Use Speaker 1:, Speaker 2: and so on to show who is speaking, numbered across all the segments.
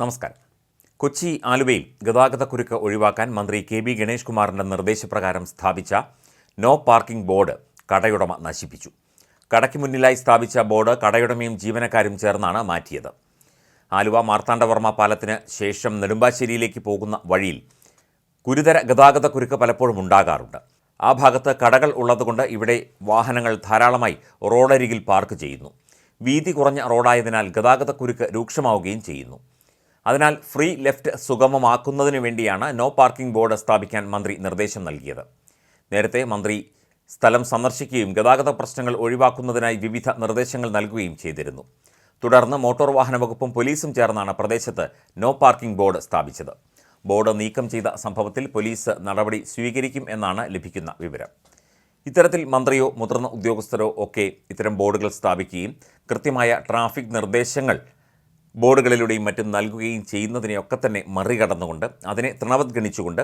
Speaker 1: നമസ്കാരം. കൊച്ചി ആലുവയിൽ ഗതാഗതക്കുരുക്ക് ഒഴിവാക്കാൻ മന്ത്രി കെ ബി ഗണേഷ് കുമാറിന്റെ നിർദ്ദേശപ്രകാരം സ്ഥാപിച്ച നോ പാർക്കിംഗ് ബോർഡ് കടയുടമ നശിപ്പിച്ചു. കടയ്ക്ക് മുന്നിലായി സ്ഥാപിച്ച ബോർഡ് കടയുടമയും ജീവനക്കാരും ചേർന്നാണ് മാറ്റിയത്. ആലുവ മാർത്താണ്ഡവർമ്മ പാലത്തിന് ശേഷം നെടുമ്പാശ്ശേരിയിലേക്ക് പോകുന്ന വഴിയിൽ ഗുരുതര ഗതാഗതക്കുരുക്ക് പലപ്പോഴും ഉണ്ടാകാറുണ്ട്. ആ ഭാഗത്ത് കടകൾ ഉള്ളതുകൊണ്ട് ഇവിടെ വാഹനങ്ങൾ ധാരാളമായി റോഡരികിൽ പാർക്ക് ചെയ്യുന്നു. വീതി കുറഞ്ഞ റോഡായതിനാൽ ഗതാഗതക്കുരുക്ക് രൂക്ഷമാവുകയും ചെയ്യുന്നു. അതിനാൽ ഫ്രീ ലെഫ്റ്റ് സുഗമമാക്കുന്നതിനു വേണ്ടിയാണ് നോ പാർക്കിംഗ് ബോർഡ് സ്ഥാപിക്കാൻ മന്ത്രി നിർദ്ദേശം നൽകിയത്. നേരത്തെ മന്ത്രി സ്ഥലം സന്ദർശിക്കുകയും ഗതാഗത പ്രശ്നങ്ങൾ ഒഴിവാക്കുന്നതിനായി വിവിധ നിർദ്ദേശങ്ങൾ നൽകുകയും ചെയ്തിരുന്നു. തുടർന്ന് മോട്ടോർ വാഹന വകുപ്പും പോലീസും ചേർന്നാണ് പ്രദേശത്ത് നോ പാർക്കിംഗ് ബോർഡ് സ്ഥാപിച്ചത്. ബോർഡ് നീക്കം ചെയ്ത സംഭവത്തിൽ പോലീസ് നടപടി സ്വീകരിക്കും എന്നാണ് ലഭിക്കുന്ന വിവരം. ഇത്തരത്തിൽ മന്ത്രിയോ മുതിർന്ന ഉദ്യോഗസ്ഥരോ ഒക്കെ ഇത്തരം ബോർഡുകൾ സ്ഥാപിക്കുകയും കൃത്യമായ ട്രാഫിക് നിർദ്ദേശങ്ങൾ ബോർഡുകളിലൂടെയും മറ്റും നൽകുകയും ചെയ്യുന്നതിനെയൊക്കെ തന്നെ മറികടന്നുകൊണ്ട് അതിനെ തൃണവത്ഗണിച്ചുകൊണ്ട്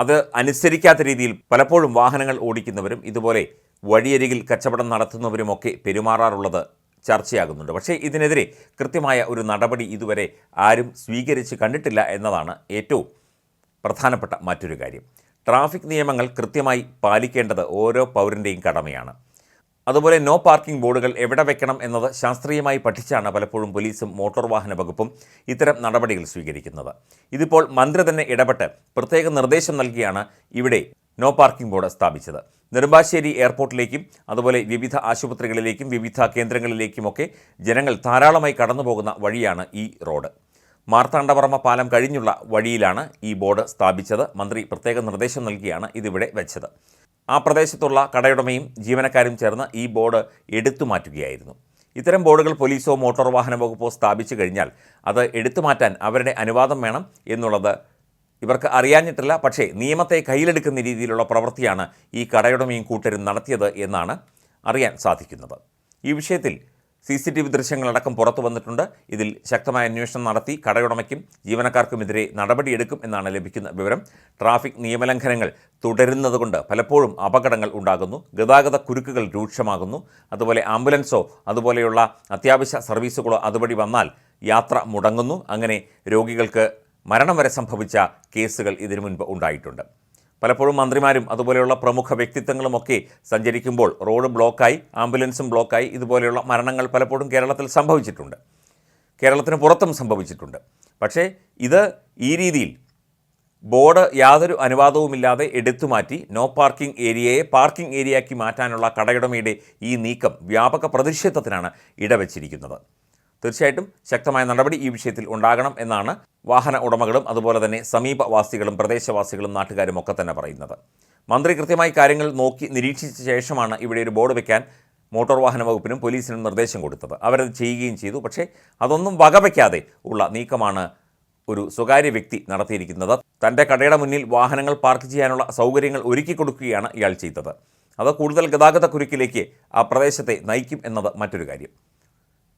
Speaker 1: അത് അനുസരിക്കാത്ത രീതിയിൽ പലപ്പോഴും വാഹനങ്ങൾ ഓടിക്കുന്നവരും ഇതുപോലെ വഴിയരികിൽ കച്ചവടം നടത്തുന്നവരുമൊക്കെ പെരുമാറാറുള്ളത് ചർച്ചയാകുന്നുണ്ട്. പക്ഷേ ഇതിനെതിരെ കൃത്യമായ ഒരു നടപടി ഇതുവരെ ആരും സ്വീകരിച്ച് കണ്ടിട്ടില്ല എന്നതാണ് ഏറ്റവും പ്രധാനപ്പെട്ട മറ്റൊരു കാര്യം. ട്രാഫിക് നിയമങ്ങൾ കൃത്യമായി പാലിക്കേണ്ടത് ഓരോ പൗരന്റെയും കടമയാണ്. അതുപോലെ നോ പാർക്കിംഗ് ബോർഡുകൾ എവിടെ വെക്കണം എന്നത് ശാസ്ത്രീയമായി പഠിച്ചാണ് പലപ്പോഴും പോലീസും മോട്ടോർ വാഹന വകുപ്പും ഇത്തരം നടപടികൾ സ്വീകരിക്കുന്നത്. ഇതിപ്പോൾ മന്ത്രി തന്നെ ഇടപെട്ട് പ്രത്യേക നിർദ്ദേശം നൽകിയാണ് ഇവിടെ നോ പാർക്കിംഗ് ബോർഡ് സ്ഥാപിച്ചത്. നെടുമ്പാശ്ശേരി എയർപോർട്ടിലേക്കും അതുപോലെ വിവിധ ആശുപത്രികളിലേക്കും വിവിധ കേന്ദ്രങ്ങളിലേക്കുമൊക്കെ ജനങ്ങൾ ധാരാളമായി കടന്നുപോകുന്ന വഴിയാണ് ഈ റോഡ്. മാർത്താണ്ഡവർമ്മ പാലം കഴിഞ്ഞുള്ള വഴിയിലാണ് ഈ ബോർഡ് സ്ഥാപിച്ചത്. മന്ത്രി പ്രത്യേക നിർദ്ദേശം നൽകിയാണ് ഇതിവിടെ വെച്ചത്. ആ പ്രദേശത്തുള്ള കടയുടമയും ജീവനക്കാരും ചേർന്ന് ഈ ബോർഡ് എടുത്തു മാറ്റുകയായിരുന്നു. ഇത്തരം ബോർഡുകൾ പോലീസോ മോട്ടോർ വാഹന വകുപ്പോ സ്ഥാപിച്ചു കഴിഞ്ഞാൽ അത് എടുത്തു മാറ്റാൻ അവരുടെ അനുവാദം വേണം എന്നുള്ളത് ഇവർക്ക് അറിയാഞ്ഞിട്ടില്ല. പക്ഷേ നിയമത്തെ കയ്യിലെടുക്കുന്ന രീതിയിലുള്ള പ്രവൃത്തിയാണ് ഈ കടയുടമയും കൂട്ടരും നടത്തിയത് എന്നാണ് അറിയാൻ സാധിക്കുന്നത്. ഈ വിഷയത്തിൽ സി സി ടി വി ദൃശ്യങ്ങളടക്കം പുറത്തു വന്നിട്ടുണ്ട്. ഇതിൽ ശക്തമായ അന്വേഷണം നടത്തി കടയുടമയ്ക്കും ജീവനക്കാർക്കുമെതിരെ നടപടിയെടുക്കും എന്നാണ് ലഭിക്കുന്ന വിവരം. ട്രാഫിക് നിയമലംഘനങ്ങൾ തുടരുന്നതുകൊണ്ട് പലപ്പോഴും അപകടങ്ങൾ ഉണ്ടാകുന്നു. ഗതാഗത കുരുക്കുകൾ രൂക്ഷമാകുന്നു. അതുപോലെ ആംബുലൻസോ അതുപോലെയുള്ള അത്യാവശ്യ സർവീസുകളോ അതുവഴി വന്നാൽ യാത്ര മുടങ്ങുന്നു. അങ്ങനെ രോഗികൾക്ക് മരണം വരെ സംഭവിച്ച കേസുകൾ ഇതിനു മുൻപ് ഉണ്ടായിട്ടുണ്ട്. പലപ്പോഴും മന്ത്രിമാരും അതുപോലെയുള്ള പ്രമുഖ വ്യക്തിത്വങ്ങളുമൊക്കെ സഞ്ചരിക്കുമ്പോൾ റോഡ് ബ്ലോക്കായി ആംബുലൻസും ബ്ലോക്കായി ഇതുപോലെയുള്ള മരണങ്ങൾ പലപ്പോഴും കേരളത്തിൽ സംഭവിച്ചിട്ടുണ്ട്. കേരളത്തിന് പുറത്തും സംഭവിച്ചിട്ടുണ്ട്. പക്ഷേ ഇത് ഈ രീതിയിൽ ബോർഡ് യാതൊരു അനുവാദവുമില്ലാതെ എടുത്തു മാറ്റി നോ പാർക്കിംഗ് ഏരിയയെ പാർക്കിംഗ് ഏരിയയാക്കി മാറ്റാനുള്ള കടയുടമയുടെ ഈ നീക്കം വ്യാപക പ്രതിഷേധത്തിനാണ് ഇടവച്ചിരിക്കുന്നത്. തീർച്ചയായിട്ടും ശക്തമായ നടപടി ഈ വിഷയത്തിൽ ഉണ്ടാകണം എന്നാണ് വാഹന ഉടമകളും അതുപോലെ തന്നെ സമീപവാസികളും പ്രദേശവാസികളും നാട്ടുകാരും ഒക്കെ തന്നെ പറയുന്നത്. മന്ത്രി കൃത്യമായി കാര്യങ്ങൾ നോക്കി നിരീക്ഷിച്ച ശേഷമാണ് ഇവിടെ ഒരു ബോർഡ് വയ്ക്കാൻ മോട്ടോർ വാഹന വകുപ്പിനും പോലീസിനും നിർദ്ദേശം കൊടുത്തത്. അവരത് ചെയ്യുകയും ചെയ്തു. പക്ഷേ അതൊന്നും വകവയ്ക്കാതെ ഉള്ള നീക്കമാണ് ഒരു സ്വകാര്യ വ്യക്തി നടത്തിയിരിക്കുന്നത്. തന്റെ കടയുടെ മുന്നിൽ വാഹനങ്ങൾ പാർക്ക് ചെയ്യാനുള്ള സൗകര്യങ്ങൾ ഒരുക്കി കൊടുക്കുകയാണ് ഇയാൾ ചെയ്തത്. അത് കൂടുതൽ ഗതാഗത കുരുക്കിലേക്ക് ആ പ്രദേശത്തെ നയിക്കും എന്നത് മറ്റൊരു കാര്യം.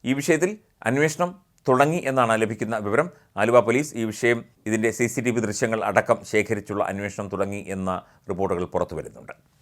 Speaker 1: ഈ വിഷയത്തിൽ അന്വേഷണം തുടങ്ങി എന്നാണ് ലഭിക്കുന്ന വിവരം. ആലുവ പോലീസ് ഈ വിഷയം ഇതിന്റെ സി ദൃശ്യങ്ങൾ അടക്കം ശേഖരിച്ചുള്ള അന്വേഷണം തുടങ്ങി എന്ന റിപ്പോർട്ടുകൾ പുറത്തു വരുന്നുണ്ട്.